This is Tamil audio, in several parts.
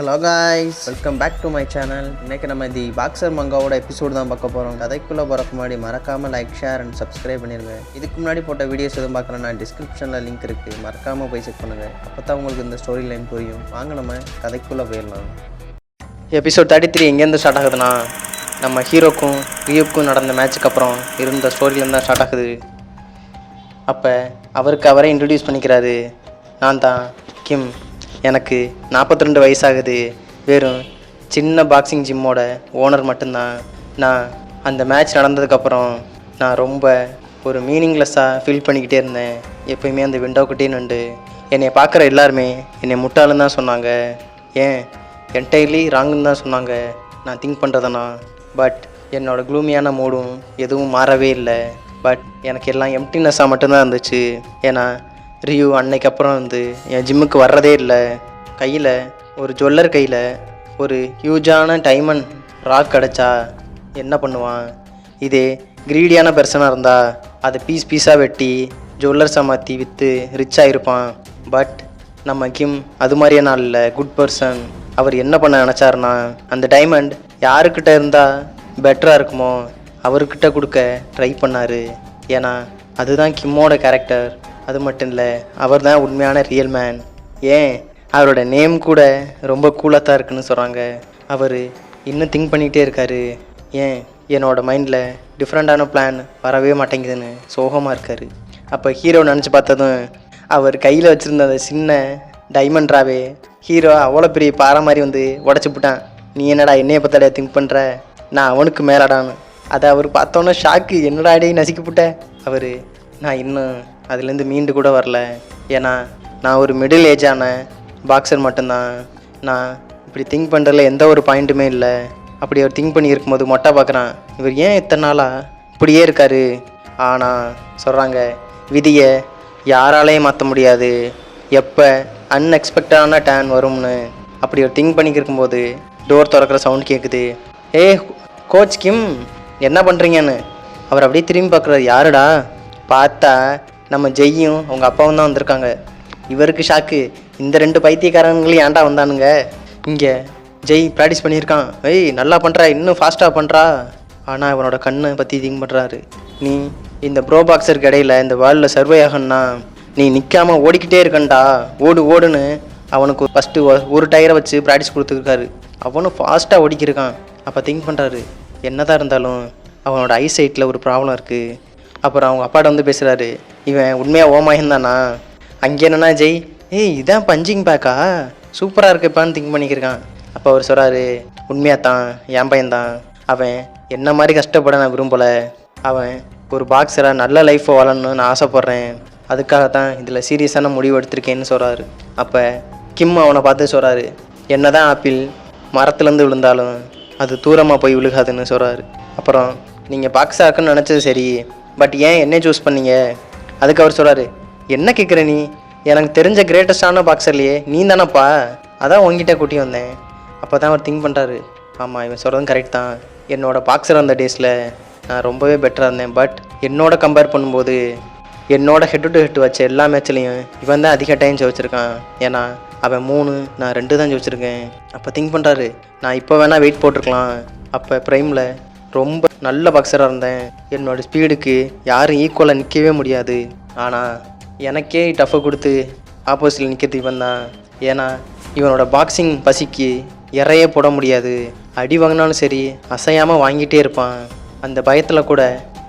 Hello guys welcome back to my channel இன்றைக்கி நம்ம தி பாக்ஸர் மங்காவோட எபிசோடு தான் பார்க்க போகிறோம் கதைக்குள்ளே போகிறக்கு முன்னாடி மறக்காமல் லைக் ஷேர் அண்ட் சப்ஸ்கிரைப் பண்ணிடுங்க இதுக்கு முன்னாடி போட்ட வீடியோஸ் எதுவும் பார்க்குறேன்னா டிஸ்கிரிப்ஷனில் லிங்க் இருக்குது மறக்காமல் போய் செக் பண்ணுங்கள் அப்போ தான் உங்களுக்கு இந்த ஸ்டோரி லைன் புரியும். வாங்க நம்ம கதைக்குள்ளே போயிடலாம். எபிசோட் தேர்ட்டி த்ரீ எங்கேருந்து ஸ்டார்ட் ஆகுதுன்னா நம்ம ஹீரோக்கும் ரியூக்கும் நடந்த மேட்ச்சுக்கு அப்புறம் இருந்த ஸ்டோரியிலேருந்து தான் ஸ்டார்ட் ஆகுது. அப்போ அவருக்கு அவரே இன்ட்ரடியூஸ் பண்ணிக்கிறாரு. நான் தான் கிம் எனக்கு 42 ரெண்டு வயசாகுது. வெறும் சின்ன பாக்ஸிங் ஜிம்மோட ஓனர் மட்டும்தான். நான் அந்த மேட்ச் நடந்ததுக்கப்புறம் நான் ரொம்ப ஒரு மீனிங்லெஸ்ஸாக ஃபீல் பண்ணிக்கிட்டே இருந்தேன். எப்பயுமே அந்த விண்டோக்கிட்டே நின்று. என்னை பார்க்குற எல்லாருமே என்னை முட்டாளுன்னு தான் சொன்னாங்க. ஏன்? என்டையர்லி ராங்குன்னு தான் சொன்னாங்க. நான் திங்க் பண்ணுறதுனா பட் என்னோடய க்ளூமியான மூடும் எதுவும் மாறவே இல்லை. பட் எனக்கு எல்லாம் எம்டினஸ்ஸாக மட்டும்தான் இருந்துச்சு. ஏன்னா ரியூ அன்னைக்கு அப்புறம் வந்து என் ஜிம்முக்கு வர்றதே இல்லை. கையில் ஒரு ஜுவல்லர் கையில் ஒரு ஹியூஜான டைமண்ட் ராக் கிடச்சா என்ன பண்ணுவான்? இதே கிரீடியான பெர்சனாக இருந்தால் அதை பீஸ் பீஸாக வெட்டி ஜுவல்லர்ஸாக மாற்றி விற்று ரிச்சாக இருப்பான் பட் நம்ம கிம் அது மாதிரியே நான் இல்லை குட் பர்சன் அவர் என்ன பண்ண நினச்சாருன்னா அந்த டைமண்ட் யாருக்கிட்ட இருந்தால் பெட்டராக இருக்குமோ அவர்கிட்ட கொடுக்க ட்ரை பண்ணார். ஏன்னா அதுதான் கிம்மோட கேரக்டர். அது மட்டும் இல்லை அவர் தான் உண்மையான ரியல் மேன் ஏன்? அவரோட நேம் கூட ரொம்ப கூலாக தான் இருக்குன்னு சொல்கிறாங்க அவர் இன்னும் திங்க் பண்ணிகிட்டே இருக்காரு. ஏன்? என்னோட மைண்டில் டிஃப்ரெண்ட்டான பிளான் வரவே மாட்டேங்குதுன்னு சோகமாக இருக்காரு. அப்போ ஹீரோ நினச்சி பார்த்ததும் அவர் கையில் வச்சுருந்த அந்த சின்ன டைமண்ட் ராவே ஹீரோ அவ்வளோ பெரிய பாறை மாதிரி வந்து உடச்சி விட்டான் நீ என்னடா என்னைய பத்தாடியா திங்க் பண்ணுற நான் அவனுக்கு மேலடான்னு. அதை அவர் பார்த்தோன்னே ஷாக்கு என்னடா அடையே நசுக்கி அவர் நான் இன்னும் அதுலேருந்து மீண்டு கூட வரல. ஏன்னா நான் ஒரு மிடில் ஏஜான பாக்ஸர் மட்டும்தான். நான் இப்படி திங்க் பண்ணுறதுல எந்த ஒரு பாயிண்ட்டுமே இல்லை. அப்படி அவர் திங்க் பண்ணி இருக்கும்போது மொட்டை பார்க்குறான். இவர் ஏன் இத்தனை நாளாக இப்படியே இருக்கார்? ஆனால் சொல்கிறாங்க விதியை யாராலையும் மாற்ற முடியாது. எப்போ அன்எக்ஸ்பெக்டடான டேன் வரும்னு. அப்படி ஒரு திங்க் பண்ணிக்கிருக்கும் இருக்கும்போது டோர் திறக்கிற சவுண்ட் கேட்குது. ஏ கோச் கிம் என்ன பண்ணுறீங்கன்னு அவர் அப்படியே திரும்பி பார்க்குறாரு. யாருடா? பார்த்தா நம்ம ஜெய்யும் அவங்க அப்பாவும் தான் வந்திருக்காங்க. இவருக்கு ஷாக்கு இந்த ரெண்டு பைத்தியக்காரங்களையும் ஏன்டா வந்தானுங்க? இங்கே ஜெய் ப்ராக்டிஸ் பண்ணியிருக்கான். ஏய் நல்லா பண்ணுறா இன்னும் ஃபாஸ்ட்டாக பண்ணுறா ஆனால் இவனோட கண்ணை பற்றி திங்க் பண்ணுறாரு நீ இந்த ப்ரோ பாக்ஸருக்கு இடையில இந்த வேர்ல்டில் சர்வே ஆகணும்னா நீ நிற்காம ஓடிக்கிட்டே இருக்கண்டா. ஓடு ஓடுன்னு அவனுக்கு ஃபஸ்ட்டு ஒரு டயரை வச்சு ப்ராக்டிஸ் கொடுத்துருக்காரு. அவனும் ஃபாஸ்ட்டாக ஓடிக்கிருக்கான். அப்போ திங்க் பண்ணுறாரு என்னதான் இருந்தாலும் அவனோட ஐசைட்டில் ஒரு ப்ராப்ளம் இருக்குது அப்புறம் அவங்க அப்பாட்ட வந்து பேசுகிறாரு இவன் உண்மையாக ஓமாயம் தானா அங்கே என்னன்னா ஜெய் ஏய் இதான் பஞ்சிங் பேக்கா? சூப்பராக இருக்குப்பான்னு திங்க் பண்ணிக்கிருக்கான். அப்போ அவர் சொல்கிறாரு உண்மையாக தான் என் பையன்தான். அவன் என்ன மாதிரி கஷ்டப்பட நான் விரும்பலை. அவன் ஒரு பாக்ஸராக நல்ல லைஃப்பை வாழணும்னு நான் ஆசைப்பட்றேன். அதுக்காக தான் இதில் சீரியஸான முடிவு எடுத்திருக்கேன்னு சொல்கிறாரு அப்போ கிம் அவனை பார்த்து சொல்கிறாரு என்னதான் ஆப்பிள் மரத்துலேருந்து விழுந்தாலும் அது தூரமாக போய் விழுகாதுன்னு சொல்கிறாரு அப்புறம் நீங்கள் பாக்ஸாக இருக்குன்னு நினச்சது சரி பட் ஏன் என்ன சூஸ் பண்ணீங்க? அதுக்கு அவர் சொல்கிறாரு என்ன கேட்குற நீ? எனக்கு தெரிஞ்ச கிரேட்டஸ்டான பாக்ஸர்லையே நீ தானப்பா அதான் உங்ககிட்ட கூட்டி வந்தேன். அப்போ தான் அவர் திங்க் பண்ணுறாரு ஆமாம் இவன் சொல்கிறதும் கரெக்ட் தான். என்னோட பாக்ஸர் அந்த டேஸில் நான் ரொம்பவே பெட்டராக இருந்தேன். பட் என்னோட கம்பேர் பண்ணும்போது என்னோட ஹெட் டு ஹெட் வச்ச எல்லா மேட்ச்லேயும் இவன் தான் அதிக டைம் ஜெயிச்சிருக்கான். ஏன்னா அவன் மூணு நான் ரெண்டு தான் ஜெயிச்சிருக்கேன். அப்போ திங்க் பண்ணுறாரு நான் இப்போ வேணால் வெயிட் போட்டிருக்கலாம். அப்போ ப்ரைமில் ரொம்ப நல்ல பாக்ஸராக இருந்தேன். என்னோடய ஸ்பீடுக்கு யாரும் ஈக்குவலாக நிற்கவே முடியாது. ஆனால் எனக்கே டஃப்பை கொடுத்து ஆப்போசிட்டில் நிற்கிறது இவன் தான். ஏன்னா இவனோட பாக்ஸிங் பசிக்கு இறையே போட முடியாது. அடி வாங்கினாலும் சரி அசையாமல் வாங்கிட்டே இருப்பான். அந்த பயத்தில் கூட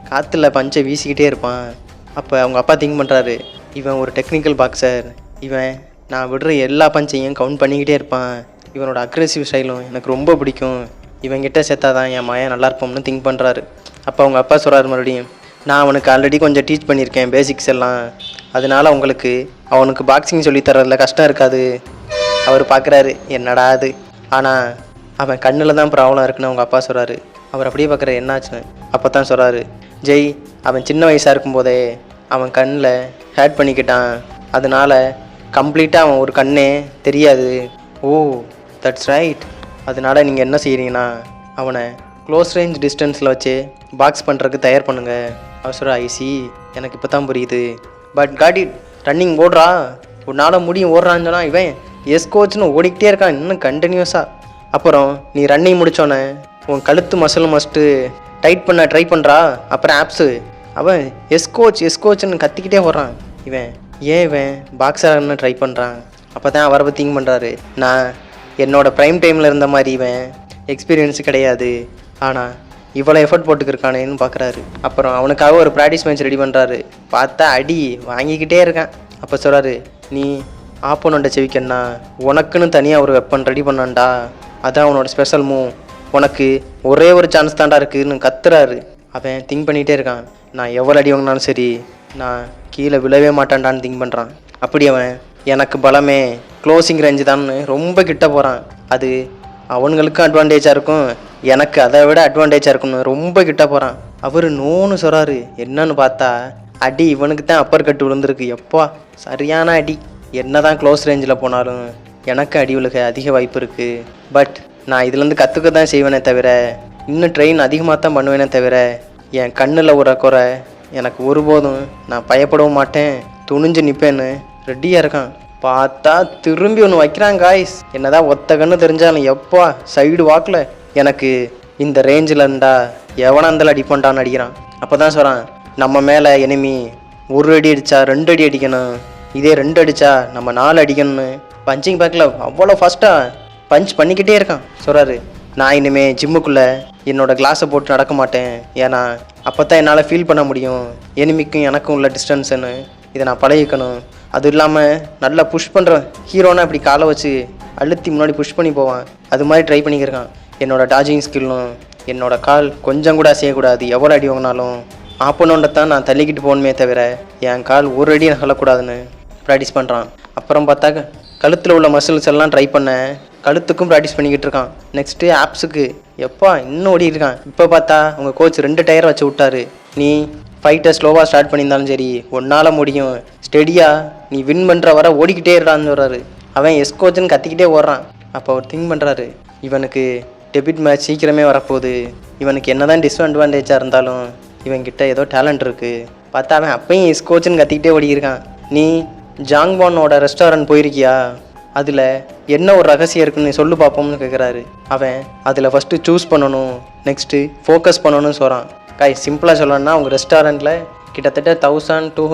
காற்றுல பஞ்சை வீசிக்கிட்டே இருப்பான். அப்போ அவங்க அப்பா திங்க் பண்ணுறாரு இவன் ஒரு டெக்னிக்கல் பாக்ஸர் இவன் நான் விடுற எல்லா பஞ்சையும் கவுண்ட் பண்ணிக்கிட்டே இருப்பான். இவனோட அக்ரெசிவ் ஸ்டைலும் எனக்கு ரொம்ப பிடிக்கும். இவங்கிட்ட சேர்த்தாதான் என் மாயா நல்லா இருப்போம்னு திங்க் பண்ணுறாரு அப்போ அவங்க அப்பா சொல்கிறாரு மறுபடியும் நான் அவனுக்கு ஆல்ரெடி கொஞ்சம் டீச் பண்ணியிருக்கேன் பேசிக்ஸ் எல்லாம். அதனால உங்களுக்கு அவனுக்கு பாக்ஸிங் சொல்லித் தரதுல கஷ்டம் இருக்காது. அவர் பார்க்குறாரு என்னடா அது? ஆனால் அவன் கண்ணில் தான் ப்ராப்ளம் இருக்குன்னு அவங்க அப்பா சொல்கிறாரு அவர் அப்படியே பார்க்குற என்னாச்சுன்னு? அப்போ தான் சொல்கிறாரு ஜெய் அவன் சின்ன வயசாக இருக்கும்போதே அவன் கண்ணில் ஹேட் பண்ணிக்கிட்டான். அதனால கம்ப்ளீட்டாக அவன் ஒரு கண்ணே தெரியாது. ஓ தட்ஸ் ரைட் அதனால நீங்கள் என்ன செய்கிறீங்கன்னா அவனை க்ளோஸ் ரேஞ்ச் டிஸ்டன்ஸில் வச்சு பாக்ஸ் பண்ணுறதுக்கு தயார் பண்ணுங்க. அவசர ஐசி எனக்கு இப்போ தான் புரியுது. பட் காடி ரன்னிங் ஓடுறா. உன்னால் முடியும் ஓடுறான்னு சொன்னால் இவன் எஸ் கோச்னு ஓடிக்கிட்டே இருக்கான் இன்னும் கண்டினியூஸாக அப்புறம் நீ ரன்னிங் முடித்தோன்னே உன் கழுத்து மசில் மஸ்ட்டு டைட் பண்ண ட்ரை பண்ணுறா அப்புறம் ஆப்ஸு அவன் எஸ் கோச் எஸ் கோச்னு கத்திக்கிட்டே ஓடுறான். இவன் ஏன் இவன் பாக்ஸர்னு ட்ரை பண்ணுறான் அப்போ தான் அவரை பற்றி திங்க் பண்ணுறாரு நான் என்னோடய ப்ரைம் டைமில் இருந்த மாதிரி இவன் எக்ஸ்பீரியன்ஸ் கிடையாது. ஆனால் இவ்வளோ எஃபர்ட் போட்டுக்கிருக்கானேன்னு பார்க்குறாரு அப்புறம் அவனுக்காக ஒரு ப்ராக்டிஸ் மேட்ச் ரெடி பண்ணுறாரு பார்த்தா அடி வாங்கிக்கிட்டே இருக்கான். அப்போ சொல்கிறாரு நீ ஆப்போனண்ட்டை செவிக்கண்ணா உனக்குன்னு தனியாக ஒரு வெப்பன் ரெடி பண்ணான்டா. அதான் அவனோட ஸ்பெஷல் மூவ் உனக்கு ஒரே ஒரு சான்ஸ் தான்டா இருக்குதுன்னு கத்துறாரு. அவன் திங்க் பண்ணிகிட்டே இருக்கான். நான் எவ்வளோ அடி வாங்கினாலும் சரி நான் கீழே விழவே மாட்டான்டான்னு திங்க் பண்ணுறான் அப்படி அவன் எனக்கு பலமே. க்ளோசிங் ரேஞ்சு தான்னு ரொம்ப கிட்ட போகிறான் அது அவனுங்களுக்கும் அட்வான்டேஜாக இருக்கும். எனக்கு அதை விட அட்வான்டேஜாக இருக்கும்னு ரொம்ப கிட்ட போகிறான் அவர் நோன்னு சொல்கிறாரு என்னன்னு பார்த்தா அடி இவனுக்கு தான் அப்பர் கட்டு விழுந்திருக்கு. எப்பா சரியான அடி. என்னதான் க்ளோஸ் ரேஞ்சில் போனாலும் எனக்கு அடி விழுக அதிக வாய்ப்பு இருக்குது பட் நான் இதுலேருந்து கற்றுக்க தான் செய்வேனே தவிர இன்னும் ட்ரெயின் அதிகமாக தான் பண்ணுவேனே தவிர என் கண்ணில் ஒரு குறை எனக்கு ஒருபோதும் நான் பயப்படவும் மாட்டேன். துணிஞ்சு நிற்பேன்னு ரெடியாக இருக்கான். பார்த்தா திரும்பி ஒன்று வைக்கிறான் காய்ஸ் என்னதான் ஒத்த கண்ணு தெரிஞ்சாலும் எப்பா சைடு வாக்கில் எனக்கு இந்த ரேஞ்சில் இருந்தா எவனா இருந்தாலும் அடிப்பான்டான்னு அடிக்கிறான். அப்போ தான் சொல்கிறான் நம்ம மேலே எனிமி ஒரு அடி அடித்தா ரெண்டு அடி அடிக்கணும். இதே ரெண்டு அடித்தா நம்ம நாலு அடிக்கணும்னு பஞ்சிங் பேக்கில் அவ்வளோ ஃபாஸ்ட்டாக பஞ்ச் பண்ணிக்கிட்டே இருக்கான். சொல்கிறாரு நான் இனிமே ஜிம்முக்குள்ளே என்னோடய கிளாஸை போட்டு நடக்க மாட்டேன். ஏன்னா அப்போ தான் என்னால் ஃபீல் பண்ண முடியும். எனிமிக்கும் எனக்கும் உள்ள டிஸ்டன்ஸுன்னு இதை நான் பழகிக்கணும். அது இல்லாமல் நல்லா புஷ் பண்ணுறேன் ஹீரோனா இப்படி காலை வச்சு அழுத்தி முன்னாடி புஷ் பண்ணி போவான். அது மாதிரி ட்ரை பண்ணிக்கிருக்கான். என்னோடய டாஜிங் ஸ்கில்லும் என்னோட கால் கொஞ்சம் கூட செய்யக்கூடாது எவ்வளோ அடி வாங்கினாலும் ஆப்பனோண்ட தான் நான் தள்ளிக்கிட்டு போகணுமே தவிர என் கால் ஒரு அடி நகலக்கூடாதுன்னு ப்ராக்டிஸ் பண்ணுறான் அப்புறம் பார்த்தா கழுத்தில் உள்ள மசில்ஸ் எல்லாம் ட்ரை பண்ணேன் கழுத்துக்கும் ப்ராக்டிஸ் பண்ணிக்கிட்டு இருக்கான். நெக்ஸ்ட்டு ஆப்ஸுக்கு எப்பா இன்னும் ஓடி இருக்கான். இப்போ பார்த்தா உங்கள் கோச் ரெண்டு டயர் வச்சு விட்டாரு. நீ ஃபைட்டை ஸ்லோவாக ஸ்டார்ட் பண்ணியிருந்தாலும் சரி உன்னால் முடியும். ஸ்டெடியாக நீ வின் பண்ணுற வர ஓடிக்கிட்டே இருடான்னு சொல்கிறாரு அவன் எஸ் கோச்சுன்னு கத்திக்கிட்டே ஓடுறான். அப்போ அவர் திங்க் பண்ணுறாரு இவனுக்கு டெபிட் மேட்ச் சீக்கிரமே வரப்போகுது. இவனுக்கு என்னதான் டிஸ்அட்வான்டேஜாக இருந்தாலும் இவன்கிட்ட ஏதோ டேலண்ட் இருக்குது பார்த்தா அவன் அப்பயும் எஸ் கோச்சுன்னு கத்திக்கிட்டே ஓடி இருக்கான் நீ ஜாங்பானோட ரெஸ்டாரண்ட் போயிருக்கியா? அதில் என்ன ஒரு ரகசியம் இருக்குன்னு சொல்லு பார்ப்போம்னு கேட்குறாரு அவன் அதில் ஃபஸ்ட்டு சூஸ் பண்ணணும் நெக்ஸ்ட்டு ஃபோக்கஸ் பண்ணணும்னு சொல்கிறான் காய் சிம்பிளாக சொல்லணும்னா உங்கள் ரெஸ்டாரண்ட்டில் கிட்டத்தட்ட தௌசண்ட் டூ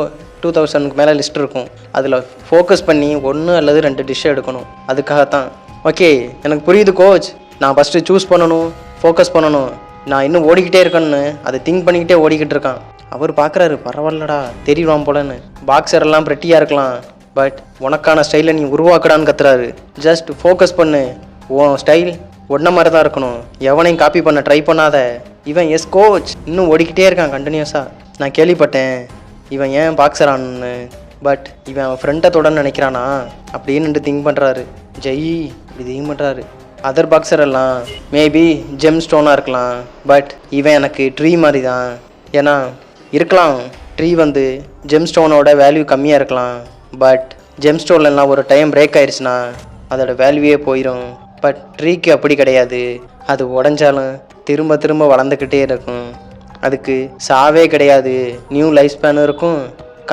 டூ தௌசண்ட்க்கு மேலே லிஸ்ட் இருக்கும். அதில் ஃபோக்கஸ் பண்ணி ஒன்று அல்லது ரெண்டு டிஷ்ஷை எடுக்கணும். அதுக்காகத்தான். ஓகே எனக்கு புரியுது கோச் நான் ஃபஸ்ட்டு சூஸ் பண்ணணும் ஃபோக்கஸ் பண்ணணும். நான் இன்னும் ஓடிக்கிட்டே இருக்கேன்னு அதை திங்க் பண்ணிக்கிட்டே ஓடிக்கிட்டு இருக்கான். அவர் பார்க்குறாரு பரவாயில்லடா தெரியுவான் போலன்னு. பாக்ஸர் எல்லாம் பிரெட்டியாக இருக்கலாம். பட் உனக்கான ஸ்டைலை நீ உருவாக்குடான்னு கத்துறாரு. ஜஸ்ட் ஃபோக்கஸ் பண்ணு. உன் ஸ்டைல் ஒன்றை மாதிரி தான் இருக்கணும். எவனையும் காப்பி பண்ண ட்ரை பண்ணாத. இவன் எஸ் கோச் இன்னும் ஓடிக்கிட்டே இருக்கான் கண்டினியூஸாக நான் கேள்விப்பட்டேன். இவன் ஏன் பாக்ஸர் ஆனு பட் இவன் அவன் ஃப்ரெண்டை தொடன்னு நினைக்கிறானா? அப்படின்னு திங்க் பண்ணுறாரு ஜெய் இப்படி திங்க் பண்ணுறாரு அதர் பாக்ஸர் எல்லாம் மேபி ஜெம் ஸ்டோனாக இருக்கலாம். பட் இவன் எனக்கு ட்ரீ மாதிரி தான் ஏன்னா இருக்கலாம். ட்ரீ வந்து ஜெம் ஸ்டோனோட வேல்யூ கம்மியாக இருக்கலாம். பட் ஜெம் ஸ்டோன்லாம் ஒரு டைம் பிரேக் ஆயிடுச்சுன்னா அதோட வேல்யூவே போயிடும் பட் ட்ரீக்கு அப்படி கிடையாது. அது உடஞ்சாலும் திரும்ப திரும்ப வளர்ந்துக்கிட்டே இருக்கும். அதுக்கு சாவே கிடையாது. நியூ லைஃப் ஸ்பேனும் இருக்கும்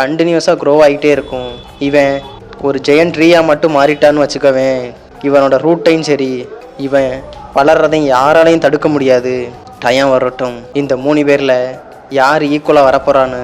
கண்டினியூஸாக க்ரோ ஆகிட்டே இருக்கும். இவன் ஒரு ஜெயன் ட்ரீயாக மட்டும் மாறிட்டான்னு வச்சுக்கவேன். இவனோட ரூட்டையும் சரி இவன் வளர்றதையும் யாராலையும் தடுக்க முடியாது. டயம் வரட்டும். இந்த மூணு பேரில் யார் ஈக்குவலாக வரப்போகிறான்னு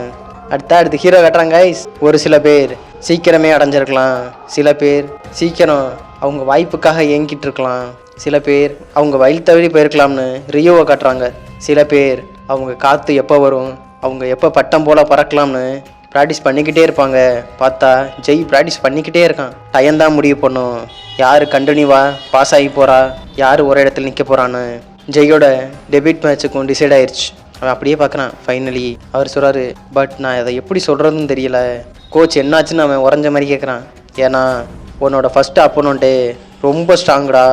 அடுத்த அடுத்து ஹீரோ கட்டுறாங்க ஒரு சில பேர் சீக்கிரமே அடைஞ்சிருக்கலாம். சில பேர் சீக்கிரம் அவங்க வாய்ப்புக்காக ஏங்கிட்டு இருக்கலாம். சில பேர் அவங்க வயல் தவறி போயிருக்கலாம்னு ரியோவை காட்டுறாங்க. சில பேர் அவங்க காற்று எப்போ வரும் அவங்க எப்போ பட்டம் போல் பறக்கலாம்னு ப்ராக்டிஸ் பண்ணிக்கிட்டே இருப்பாங்க. பார்த்தா ஜெய் ப்ராக்டிஸ் பண்ணிக்கிட்டே இருக்கான். டயம் தான் முடிவு பண்ணும். யார் கண்டினியூவா பாஸ் ஆகி போகிறா யார் ஒரு இடத்துல நிற்க போகிறான்னு ஜெயோட டெபிட் மேட்சுக்கும் டிசைட் ஆயிடுச்சு அவன் அப்படியே பார்க்குறான் ஃபைனலி அவர் சொல்கிறாரு பட் நான் அதை எப்படி சொல்கிறதுன்னு தெரியல. கோச் என்னாச்சுன்னு அவன் உறைஞ்ச மாதிரி கேட்குறான் ஏன்னா உன்னோட ஃபஸ்ட்டு அப்போனோன்ட்டு ரொம்ப ஸ்ட்ராங்கடா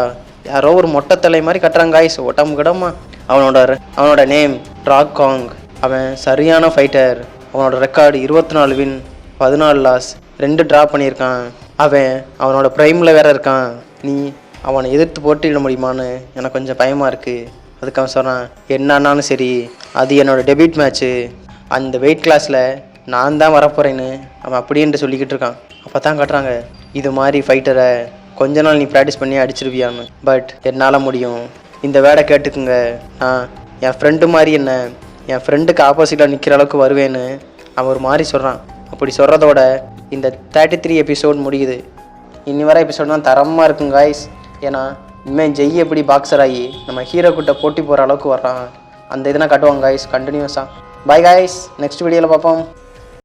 யாரோ ஒரு மொட்டை தலை மாதிரி கட்டுறாங்க காய்ஸ் ஒட்டம் கிடமா? அவனோட அவனோட நேம் ட்ராக் காங் அவன் சரியான ஃபைட்டர் அவனோட ரெக்கார்டு இருபத்தி நாலு வின் பதினாலு லாஸ் ரெண்டு ட்ரா பண்ணியிருக்கான். அவன் அவனோட ப்ரைமில் வேற இருக்கான். நீ அவனை எதிர்த்து போட்டியிட முடியுமான்னு எனக்கு கொஞ்சம் பயமாக இருக்குது அதுக்கு அவன் சொன்னான் என்னன்னாலும் சரி அது என்னோட டெபியூட் மேட்ச்சு அந்த வெயிட் கிளாஸில் நான் தான் வரப்போகிறேன்னு அவன் அப்படின்ட்டு சொல்லிக்கிட்டு இருக்கான். அப்போ தான் கட்டுறாங்க. இது மாதிரி ஃபைட்டரை கொஞ்ச நாள் நீ ப்ராக்டிஸ் பண்ணி அடிச்சிருவியான்னு. பட் என்னால் முடியும். இந்த வேடை கேட்டுக்குங்க. நான் என் ஃப்ரெண்டு மாதிரி என்ன என் ஃப்ரெண்டுக்கு ஆப்போசிட்டாக நிற்கிற அளவுக்கு வருவேன்னு அவன் ஒரு மாதிரி சொல்கிறான் அப்படி சொல்கிறதோட இந்த தேர்ட்டி த்ரீ எபிசோட் முடியுது. இனி வர எபிசோட் தான் தரமாக இருக்கும் காய்ஸ் ஏன்னா இனிமேல் ஜெய் எப்படி பாக்ஸர் ஆகி நம்ம ஹீரோ கிட்ட போட்டி போகிற அளவுக்கு வர்றான். அந்த இதெல்லாம் காட்டுவாங்க காய்ஸ் கண்டினியூஸாக பாய் காய்ஸ் நெக்ஸ்ட் வீடியோவில் பார்ப்போம்.